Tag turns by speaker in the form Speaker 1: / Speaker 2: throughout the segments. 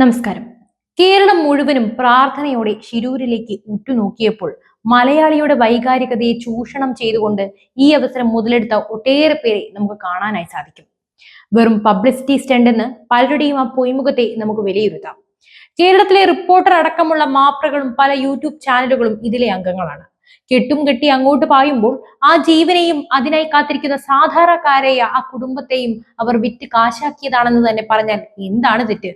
Speaker 1: നമസ്കാരം. കേരളം മുഴുവനും പ്രാർത്ഥനയോടെ ശിരൂരിലേക്ക് ഉറ്റുനോക്കിയപ്പോൾ മലയാളിയുടെ വൈകാരികതയെ ചൂഷണം ചെയ്തുകൊണ്ട് ഈ അവസരം മുതലെടുത്ത ഒട്ടേറെ പേരെ നമുക്ക് കാണാനായി സാധിക്കും. വെറും പബ്ലിസിറ്റി സ്റ്റണ്ട് എന്ന് പലരുടെയും ആ പൊയ്മുഖത്തെ നമുക്ക് വിലയിരുത്താം. കേരളത്തിലെ റിപ്പോർട്ടർ അടക്കമുള്ള മാപ്രകളും പല യൂട്യൂബ് ചാനലുകളും ഇതിലെ അംഗങ്ങളാണ്. കെട്ടും കെട്ടി അങ്ങോട്ട് പായുമ്പോൾ ആ ജീവനെയും അതിനായി കാത്തിരിക്കുന്ന സാധാരണക്കാരെയ ആ കുടുംബത്തെയും അവർ വിറ്റ് കാശാക്കിയതാണെന്ന് തന്നെ പറഞ്ഞാൽ എന്താണ് തെറ്റ്?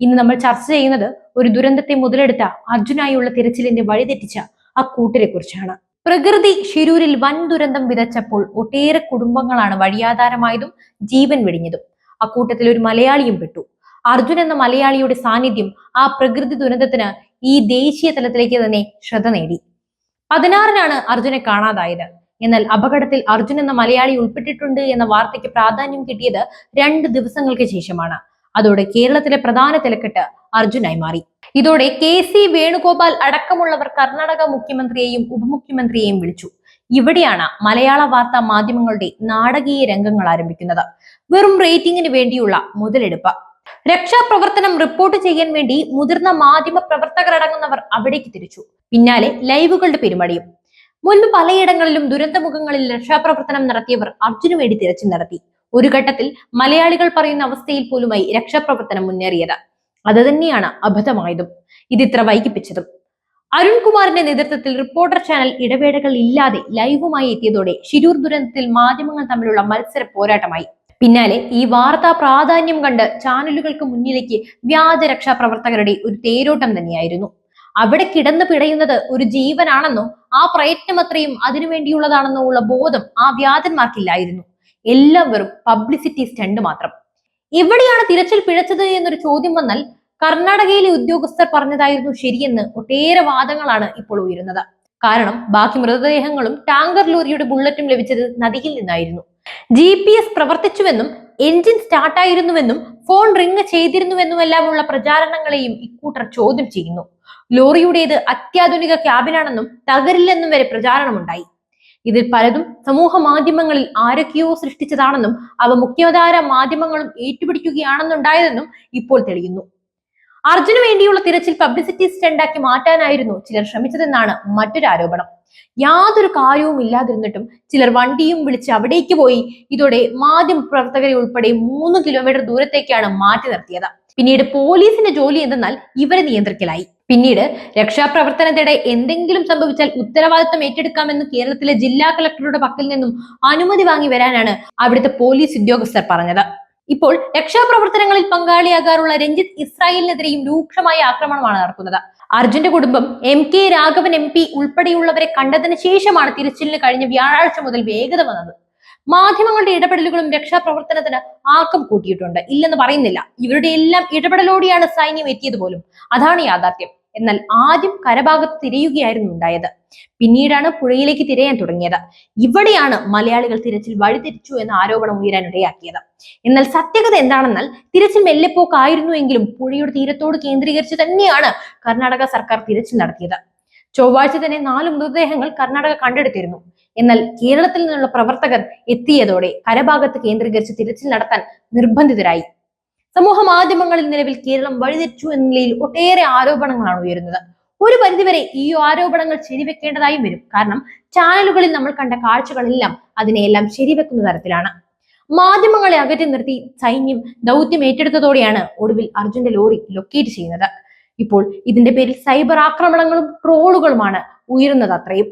Speaker 1: ഇന്ന് നമ്മൾ ചർച്ച ചെയ്യുന്നത് ഒരു ദുരന്തത്തെ മുതലെടുത്ത അർജുനായുള്ള തിരച്ചിലിന്റെ വഴിതെറ്റിച്ച ആ കൂട്ടരെ കുറിച്ചാണ്. പ്രകൃതി ഷിരൂരിൽ വൻ ദുരന്തം വിതച്ചപ്പോൾ ഒട്ടേറെ കുടുംബങ്ങളാണ് വഴിയാധാരമായതും ജീവൻ വെടിഞ്ഞതും. അക്കൂട്ടത്തിൽ ഒരു മലയാളിയും പെട്ടു. അർജുൻ എന്ന മലയാളിയുടെ സാന്നിധ്യം ആ പ്രകൃതി ദുരന്തത്തിന് ഈ ദേശീയ തലത്തിലേക്ക് തന്നെ ശ്രദ്ധ നേടി. പതിനാറിനാണ് അർജുനെ കാണാതായത്. എന്നാൽ അപകടത്തിൽ അർജുൻ എന്ന മലയാളി ഉൾപ്പെട്ടിട്ടുണ്ട് എന്ന വാർത്തയ്ക്ക് പ്രാധാന്യം കിട്ടിയത് രണ്ട് ദിവസങ്ങൾക്ക് ശേഷമാണ്. അതോടെ കേരളത്തിലെ പ്രധാന തിലക്കെട്ട് അർജുനായി മാറി. ഇതോടെ കെ സി വേണുഗോപാൽ അടക്കമുള്ളവർ കർണാടക മുഖ്യമന്ത്രിയെയും ഉപമുഖ്യമന്ത്രിയെയും വിളിച്ചു. ഇവിടെയാണ് മലയാള വാർത്താ മാധ്യമങ്ങളുടെ നാടകീയ രംഗങ്ങൾ ആരംഭിക്കുന്നത്. വെറും റേറ്റിംഗിന് വേണ്ടിയുള്ള മുതലെടുപ്പ്. രക്ഷാപ്രവർത്തനം റിപ്പോർട്ട് ചെയ്യാൻ വേണ്ടി മുതിർന്ന മാധ്യമ പ്രവർത്തകരടങ്ങുന്നവർ അവിടേക്ക് തിരിച്ചു. പിന്നാലെ ലൈവുകളുടെ പെരുമടിയും. മുൻപ് പലയിടങ്ങളിലും ദുരന്തമുഖങ്ങളിൽ രക്ഷാപ്രവർത്തനം നടത്തിയവർ അർജുനു വേണ്ടി തിരച്ചിൽ നടത്തി. ഒരു ഘട്ടത്തിൽ മലയാളികൾ പറയുന്ന അവസ്ഥയിൽ പോലുമായി രക്ഷാപ്രവർത്തനം മുന്നേറിയത്. അത് തന്നെയാണ് അബദ്ധമായതും. ഇതിത്ര വൈകിപ്പിച്ചതും. അരുൺകുമാറിന്റെ നേതൃത്വത്തിൽ റിപ്പോർട്ടർ ചാനൽ ഇടവേളകൾ ഇല്ലാതെ ലൈവുമായി എത്തിയതോടെ ശിരൂർ ദുരന്തത്തിൽ മാധ്യമങ്ങൾ തമ്മിലുള്ള മത്സര പോരാട്ടമായി. പിന്നാലെ ഈ വാർത്താ പ്രാധാന്യം കണ്ട് ചാനലുകൾക്ക് മുന്നിലേക്ക് വ്യാജ രക്ഷാപ്രവർത്തകരുടെ ഒരു തേരോട്ടം തന്നെയായിരുന്നു. അവിടെ കിടന്ന് പിടയുന്നത് ഒരു ജീവനാണെന്നോ ആ പ്രയത്നം അത്രയും അതിനുവേണ്ടിയുള്ളതാണെന്നോ ഉള്ള ബോധം ആ വ്യാജന്മാർക്കില്ലായിരുന്നു. എല്ലാം വെറും പബ്ലിസിറ്റി സ്റ്റണ്ട് മാത്രം. എവിടെയാണ് തിരച്ചിൽ പിഴച്ചത് എന്നൊരു ചോദ്യം വന്നാൽ കർണാടകയിലെ ഉദ്യോഗസ്ഥർ പറഞ്ഞതായിരുന്നു ശരിയെന്ന് ഒട്ടേറെ വാദങ്ങളാണ് ഇപ്പോൾ ഉയരുന്നത്. കാരണം ബാക്കി മൃതദേഹങ്ങളും ടാങ്കർ ലോറിയുടെ ബുള്ളറ്റും ലഭിച്ചത് നദിയിൽ നിന്നായിരുന്നു. ജി പി എസ് പ്രവർത്തിച്ചുവെന്നും എഞ്ചിൻ സ്റ്റാർട്ടായിരുന്നുവെന്നും ഫോൺ റിങ് ചെയ്തിരുന്നുവെന്നുമെല്ലാമുള്ള പ്രചാരണങ്ങളെയും ഇക്കൂട്ടർ ചോദ്യം ചെയ്യുന്നു. ലോറിയുടേത് അത്യാധുനിക ക്യാബിനാണെന്നും തകരില്ലെന്നും വരെ പ്രചാരണമുണ്ടായി. ഇതിൽ പലതും സമൂഹ മാധ്യമങ്ങളിൽ ആരൊക്കെയോ സൃഷ്ടിച്ചതാണെന്നും അവ മുഖ്യധാര മാധ്യമങ്ങളും ഏറ്റുപിടിക്കുകയാണെന്നുണ്ടായതെന്നും ഇപ്പോൾ തെളിയുന്നു. അർജുന് വേണ്ടിയുള്ള തിരച്ചിൽ പബ്ലിസിറ്റി സ്റ്റണ്ടാക്കി മാറ്റാനായിരുന്നു ചിലർ ശ്രമിച്ചതെന്നാണ് മറ്റൊരു ആരോപണം. യാതൊരു കാര്യവും ഇല്ലാതിരുന്നിട്ടും ചിലർ വണ്ടിയും വിളിച്ച് അവിടേക്ക് പോയി. ഇതോടെ മാധ്യമ പ്രവർത്തകരെ ഉൾപ്പെടെ മൂന്ന് കിലോമീറ്റർ ദൂരത്തേക്കാണ് മാറ്റി നിർത്തിയത്. പിന്നീട് പോലീസിന്റെ ജോലി എന്തെന്നാൽ ഇവരെ നിയന്ത്രിക്കലായി. പിന്നീട് രക്ഷാപ്രവർത്തനത്തിനിടെ എന്തെങ്കിലും സംഭവിച്ചാൽ ഉത്തരവാദിത്തം ഏറ്റെടുക്കാമെന്ന് കേരളത്തിലെ ജില്ലാ കളക്ടറുടെ പക്കൽ നിന്നും അനുമതി വാങ്ങി വരാനാണ് അവിടുത്തെ പോലീസ് ഉദ്യോഗസ്ഥർ പറഞ്ഞത്. ഇപ്പോൾ രക്ഷാപ്രവർത്തനങ്ങളിൽ പങ്കാളിയാകാറുള്ള രഞ്ജിത്ത് ഇസ്രായേലിനെതിരെയും രൂക്ഷമായ ആക്രമണമാണ് നടക്കുന്നത്. അർജുന്റെ കുടുംബം M K Raghavan M P ഉൾപ്പെടെയുള്ളവരെ കണ്ടതിന് ശേഷമാണ് തിരച്ചിലിന് കഴിഞ്ഞ വ്യാഴാഴ്ച മുതൽ വേഗത വന്നത്. മാധ്യമങ്ങളുടെ ഇടപെടലുകളും രക്ഷാപ്രവർത്തനത്തിന് ആക്കം കൂട്ടിയിട്ടുണ്ട്. ഇല്ലെന്ന് പറയുന്നില്ല. ഇവരുടെ എല്ലാം ഇടപെടലോടെയാണ് സൈന്യം എത്തിയത് പോലും. അതാണ് യാഥാർത്ഥ്യം. എന്നാൽ ആദ്യം കരഭാഗത്ത് തിരയുകയായിരുന്നു ഉണ്ടായത്. പിന്നീടാണ് പുഴയിലേക്ക് തിരയാൻ തുടങ്ങിയത്. ഇവിടെയാണ് മലയാളികൾ തിരച്ചിൽ വഴിതിരിച്ചു എന്ന ആരോപണം ഉയരാൻ ഇടയാക്കിയത് എന്നാൽ സത്യകത എന്താണെന്നാൽ തിരച്ചിൽ മെല്ലെപ്പോക്കായിരുന്നുവെങ്കിലും പുഴയുടെ തീരത്തോട് കേന്ദ്രീകരിച്ച് തന്നെയാണ് കർണാടക സർക്കാർ തിരച്ചിൽ നടത്തിയത്. ചൊവ്വാഴ്ച തന്നെ നാല് മൃതദേഹങ്ങൾ കർണാടക കണ്ടെടുത്തിരുന്നു. എന്നാൽ കേരളത്തിൽ നിന്നുള്ള പ്രവർത്തകർ എത്തിയതോടെ കരഭാഗത്ത് കേന്ദ്രീകരിച്ച് തിരച്ചിൽ നടത്താൻ നിർബന്ധിതരായി. സമൂഹ മാധ്യമങ്ങളിൽ നിലവിൽ കേരളം വഴിതെറ്റു എന്ന നിലയിൽ ഒട്ടേറെ ആരോപണങ്ങളാണ് ഉയരുന്നത്. ഒരു പരിധിവരെ ഈ ആരോപണങ്ങൾ ശരിവെക്കേണ്ടതായും വരും. കാരണം ചാനലുകളിൽ നമ്മൾ കണ്ട കാഴ്ചകളെല്ലാം അതിനെയെല്ലാം ശരിവെക്കുന്ന തരത്തിലാണ്. മാധ്യമങ്ങളെ അകറ്റി നിർത്തി സൈന്യം ദൗത്യം ഏറ്റെടുത്തതോടെയാണ് ഒടുവിൽ അർജുന്റെ ലോറി ലൊക്കേറ്റ് ചെയ്യുന്നത്. ഇപ്പോൾ ഇതിന്റെ പേരിൽ സൈബർ ആക്രമണങ്ങളും ട്രോളുകളുമാണ് ഉയരുന്നത് അത്രയും.